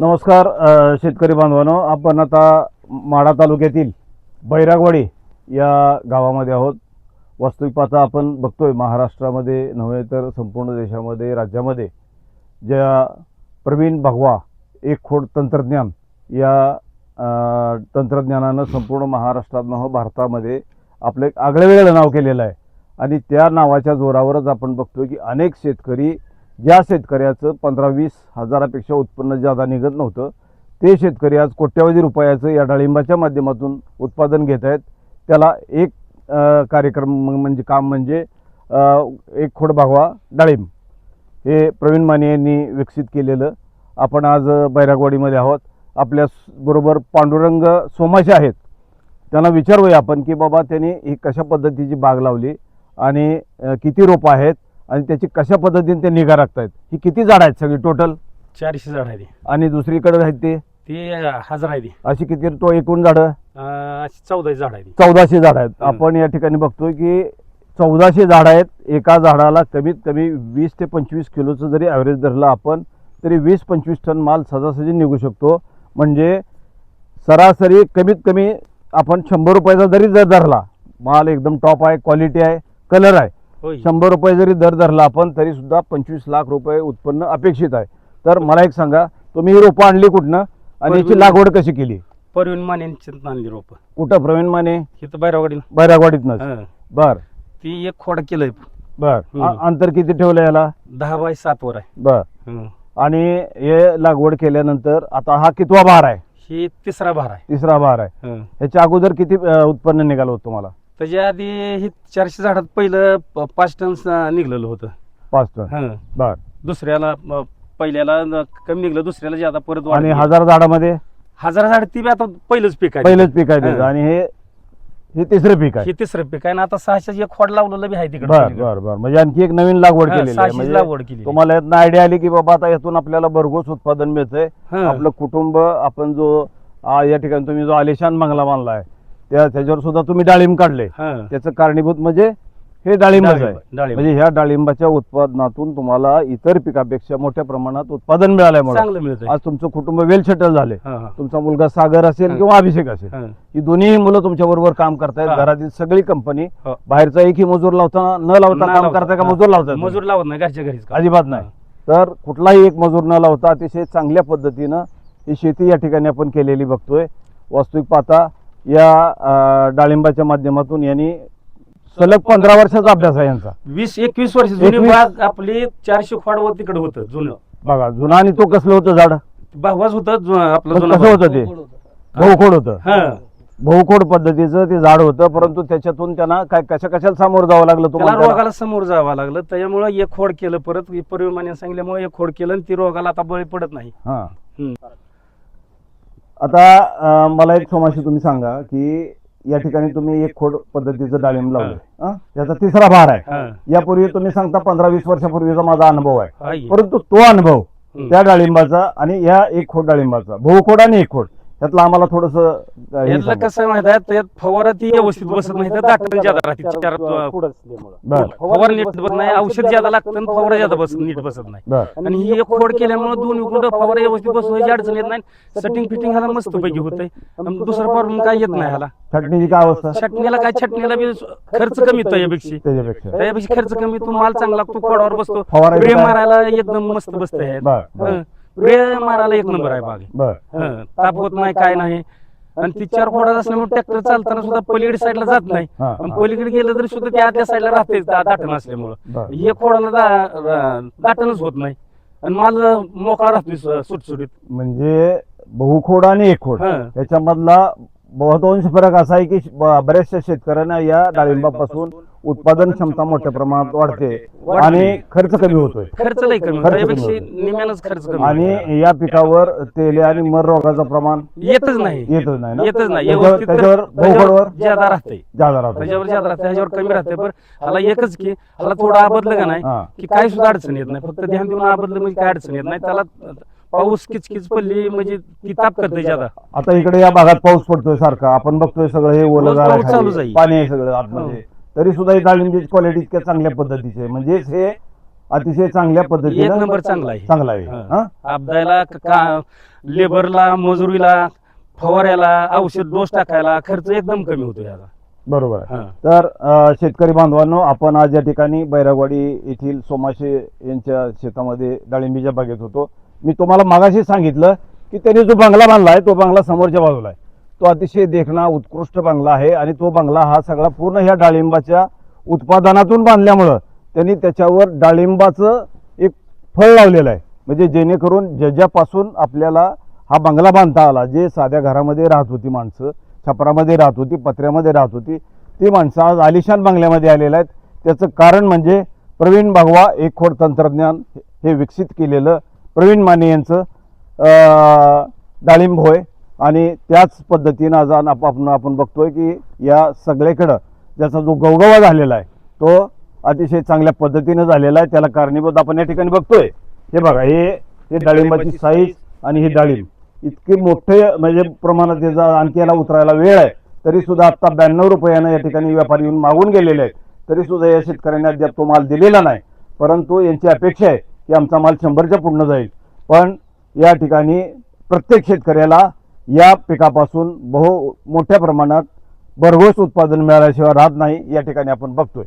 नमस्कार शेतकरी बांधवांनो. आपण आता माढा तालुक्यातील बैरागवाडी या गावामध्ये आहोत. वास्तविक पाहता आपण बघतोय महाराष्ट्रामध्ये नव्हे तर संपूर्ण देशामध्ये राज्यामध्ये ज्या प्रवीण भगवा एक खोड तंत्रज्ञान या तंत्रज्ञानानं संपूर्ण महाराष्ट्रात हो भारतामध्ये आपलं एक आगळेवेगळं नाव केलेलं आहे. आणि त्या नावाच्या जोरावरच आपण बघतोय की अनेक शेतकरी ज्या शेतकऱ्याचं पंधरा वीस हजारापेक्षा उत्पन्न जादा निघत नव्हतं ते शेतकरी आज कोट्यावधी रुपयाचं या डाळिंबाच्या माध्यमातून उत्पादन घेत आहेत. त्याला एक कार्यक्रम म्हणजे काम म्हणजे एक खोड भागवा डाळिंब. हे प्रवीण माने यांनी विकसित केलेलं. आपण आज बैरागवाडीमध्ये आहोत. आपल्या बरोबर पांडुरंग सोमाशे आहेत. त्यांना विचारूया आपण की बाबा त्यांनी ही कशा पद्धतीची बाग लावली आणि किती रोपं आहेत? आणि त्याची कशा पद्धतीने ते निगा राखतायत? ही किती झाडं आहेत सगळी टोटल चारशे झाड आहे. आणि दुसरीकडे आहेत ते? ती हजार आहे ती अशी किती तो एकूण झाडं? अं, अशी चौदा झाड आहे ती चौदाशे झाडं आहेत. आपण या ठिकाणी बघतोय की चौदाशे झाडं आहेत. एका झाडाला कमीत कमी वीस ते पंचवीस किलोचं जरी ॲव्हरेज धरलं आपण तरी वीस पंचवीस टन माल सहजासहजी निघू शकतो. म्हणजे सरासरी कमीत कमी आपण शंभर रुपयाचा जरी जर धरला माल एकदम टॉप आहे क्वालिटी आहे कलर आहे शंभर रुपये जरी दर धरला आपण तरी सुद्धा पंचवीस लाख रुपये उत्पन्न अपेक्षित आहे. तर मला एक सांगा तुम्ही ही रोपं आणली कुठनं? आणि याची लागवड कशी केली? परवीन मानेची आणली रोप. कुठं? प्रवीण माने? इथं बैरावाडीला बैरागवाडीतनंच. हं. बर. ती एक खोड केलंय. बर. अंतर किती ठेवलं याला? दहा बाय सात वर आहे. बर. आणि हे लागवड केल्यानंतर आता हा कितवा भार आहे? ही तिसरा भार आहे. तिसरा भार आहे. ह्याच्या अगोदर किती उत्पन्न निघालं होतं तुम्हाला? त्याच्या आधी ही चारशे झाडात पहिलं प- पाच टन स- निघलेलं होतं. पाच टन? हं. बर. दुसऱ्याला म, पहिल्याला न- कमी निघलं दुसऱ्याला ज्यादा परत वाढत आणि. हजार झाडामध्ये? हजार झाड ती बी आता पहिलंच पीक आहे. पहिलंच पीक आहे त्याचं हं. आणि हे हे तिसरं पीक आहे. हे तिसरं पीक आहे आणि आता सहाशे एक खोड लावलेलं बी आहे तिकडे. बर बर बर. म्हणजे आणखी एक नवीन लागवड हं, केलेली आहे. सहाशेची म्हणजे लागवड केली तुम्हाला यातनं आयडिया आली की बाबा आता यातून आपल्याला भरघोस उत्पादन मिळतंय. हं. आपलं कुटुंब आपण जो आ, या ठिकाणी तुम्ही जो आलिशान बंगला बांधलाय त्या त्याच्यावर सुद्धा तुम्ही डाळिंब काढले हं. त्याचं कारणीभूत म्हणजे हे डाळिंबच आहे डाळिंब, डाळिंब. म्हणजे ह्या डाळिंबाच्या उत्पादनातून तुम्हाला इतर पिकापेक्षा मोठ्या प्रमाणात उत्पादन मिळाल्यामुळे चांगलं आज तुमचं कुटुंब वेल सेटल झाले. तुमचा मुलगा सागर असेल. किंवा अभिषेक असेल हं. दोन्ही मुलं तुमच्या बरोबर काम करतायत. घरातील सगळी कंपनी हो. बाहेरचा एकही मजूर लावता न लावता काम. करताय का हा. मजूर लावतात मजूर लावत नाही घरच्या घरीच काम. अजिबात नाही तर कुठलाही एक मजूर न लावता अतिशय चांगल्या पद्धतीनं ही शेती या ठिकाणी आपण केलेली बघतोय वास्तविक पाहता या डाळिंबाच्या माध्यमातून यांनी सलग पंधरा वर्षाचा अभ्यास आहे यांचा. वीस एकवीस वर्ष जुनी एकवीस- बाग आपली चारशे खोडवर तिकडे होतं जुनं. बघा जुना आणि तो कसलं होतं झाड? भागवाच होतं आपलं कसं जुनं होतं ते? बहुखोड होतं. हं. बहुखोड पद्धतीचं ते झाड होतं परंतु त्याच्यातून त्यांना काय कशा कशाला सामोरं जावं लागलं त्याला तुम्हाला त्याला? रोगाला समोर जावं लागलं. त्याच्यामुळे एक खोड केलं परत परिमाने सांगितल्यामुळे एक खोड केलं आणि ती रोगाला आता बळी पडत नाही. हा. आता मला एक सोमाशी तुम्ही सांगा की या ठिकाणी तुम्ही एक खोड पद्धतीचं डाळिंब लावलंय हं? त्याचा तिसरा भार आहे. यापूर्वी तुम्ही सांगता पंधरा वीस वर्षापूर्वीचा माझा अनुभव आहे. परंतु तो अनुभव. त्या डाळिंबाचा आणि या एक खोड डाळिंबाचा बहुखोड आणि एक खोड त्यातलं आम्हाला थोडस यातलं कसं आहे माहिती आहे त्यात फवारा ती व्यवस्थित बसत नाही तर दाटण ज्यादा राहते चार फवारा नीट बसत नाही औषध ज्यादा लागतं फवारा ज्यादा बस नीट बसत नाही. आणि ही एक खोड केल्यामुळे दोन कुठं फवारा व्यवस्थित बसवायची अडचण येत नाही. सेटिंग फिटिंग ह्याला मस्त पैकी होतंय. आणि दुसरा प्रॉब्लेम काय येत नाही ह्याला? छटणीची काय अवस्था? छटणीला काय छटणीला बी खर्च कमी येतो यापेक्षा त्याच्यापेक्षा. त्यापेक्षा खर्च कमी तू माल चांगला लागतो खोडावर बसतो? मारायला एकदम मस्त बसतंय. स्प्रे मारायला एक नंबर आहे बाग. बर. हं, ताप होत नाही काय नाही. आणि ती चार खोडात असल्यामुळे ट्रॅक्टर चालताना सुद्धा पलीकडे साईडला जात नाही. हा, आणि हा. पलीकडे गेलं तरी सुद्धा त्या त्या साईडला राहते दाटण असल्यामुळं. बर. हे खोडाला दा- रा- दाटणच होत नाही. आणि माल मोकळा राहतोय सु- सुटसुटीत. म्हणजे बहुखोड आणि एक खोड हं. याच्यामधला बहुतांश फरक असा आहे की बऱ्याचशा शेतकऱ्यांना या डाळिंबापासून उत्पादन क्षमता मोठ्या प्रमाणात वाढते. आणि खर्च कमी होतोय. खर्च लई कमी खर्च होतो कमी यापेक्षा होतो. निम्यानंच खर्च कमी होतो. आणि या पिकावर तेले आणि मर रोगाचं प्रमाण येतच नाही. येतच नाही ना? येतच नाही. त्याच्यावर व्यवस्थित त्याच्यावर बहुखोडवर ज्यादा राहते जादा राहतो त्याच्यावर ज्यादा राहते ह्याच्यावर कमी राहते पण ह्याला एकच की ह्याला थोडं आबदलं का नाही? हा. की काही सुद्धा अडचण येत नाही. फक्त ध्यान देऊन आबदलं म्हणजे काय अडचण येत नाही. त्याला पाऊस किचकिच पडली म्हणजे ती ताप करते ज्यादा आता इकडे या भागात पाऊस पडतोय सारखा आपण बघतोय सगळं हे ओलं रोज गार पाऊस आहे चालूच खाली. आहे. पाणी आहे सगळं आतमध्ये तरी सुद्धा ही डाळिंबची क्वालिटी इतक्या चांगल्या पद्धतीची आहे म्हणजेच हे अतिशय चांगल्या एक पद्धतीनं नंबर चांगला आहे चांगला आहे हा. हा? आपदायला क- का लेबरला मजुरीला फवाऱ्याला औषध डोस टाकायला खर्च एकदम कमी होतो याचा बरोबर आहे हा. तर अ, शेतकरी बांधवांनो आपण आज या ठिकाणी बैरागवाडी येथील सोमाशे यांच्या शेतामध्ये डाळिंबीच्या बागेत होतो मी तुम्हाला मागाशी सांगितलं की त्यांनी जो बंगला बांधला आहे तो बंगला समोरच्या बाजूला आहे. तो अतिशय देखणा उत्कृष्ट बंगला आहे आणि तो बंगला हा सगळा पूर्ण ह्या डाळिंबाच्या उत्पादनातून बांधल्यामुळं त्यांनी त्याच्यावर डाळिंबाचं एक फळ लावलेलं आहे. म्हणजे जेणेकरून ज्याच्यापासून आपल्याला हा बंगला बांधता आला जे साध्या घरामध्ये राहत होती माणसं छपरामध्ये राहत होती पत्र्यामध्ये राहत होती ती माणसं आज आलिशान बंगल्यामध्ये आलेलं आहेत. त्याचं कारण म्हणजे प्रवीण भगवा एक खोड तंत्रज्ञान हे विकसित केलेलं प्रवीण माने यांचं डाळिंब होय आणि त्याच पद्धतीनं आज आपण आपण बघतोय की या सगळीकडं ज्याचा जो गवगवा झालेला आहे तो अतिशय चांगल्या पद्धतीनं झालेला आहे. त्याला कारणीभूत आपण या ठिकाणी बघतोय. हे बघा हे हे डाळिंबाची साईज आणि ही डाळिंब. इतके मोठे म्हणजे प्रमाणात त्याचा आणखी याला उतरायला वेळ आहे तरी सुद्धा आता ब्याण्णव रुपयानं या ठिकाणी व्यापारी येऊन मागून गेलेले आहेत. तरी सुद्धा या शेतकऱ्यांनी अद्याप तो माल दिलेला नाही. परंतु यांची अपेक्षा आहे की आमचा माल शंभरच्या पूर्ण जाईल. पण या ठिकाणी प्रत्येक शेतकऱ्याला या पिकापासून बहु मोठ्या प्रमाणात भरघोस उत्पादन मिळाल्याशिवाय राहत नाही या ठिकाणी आपण बघतोय.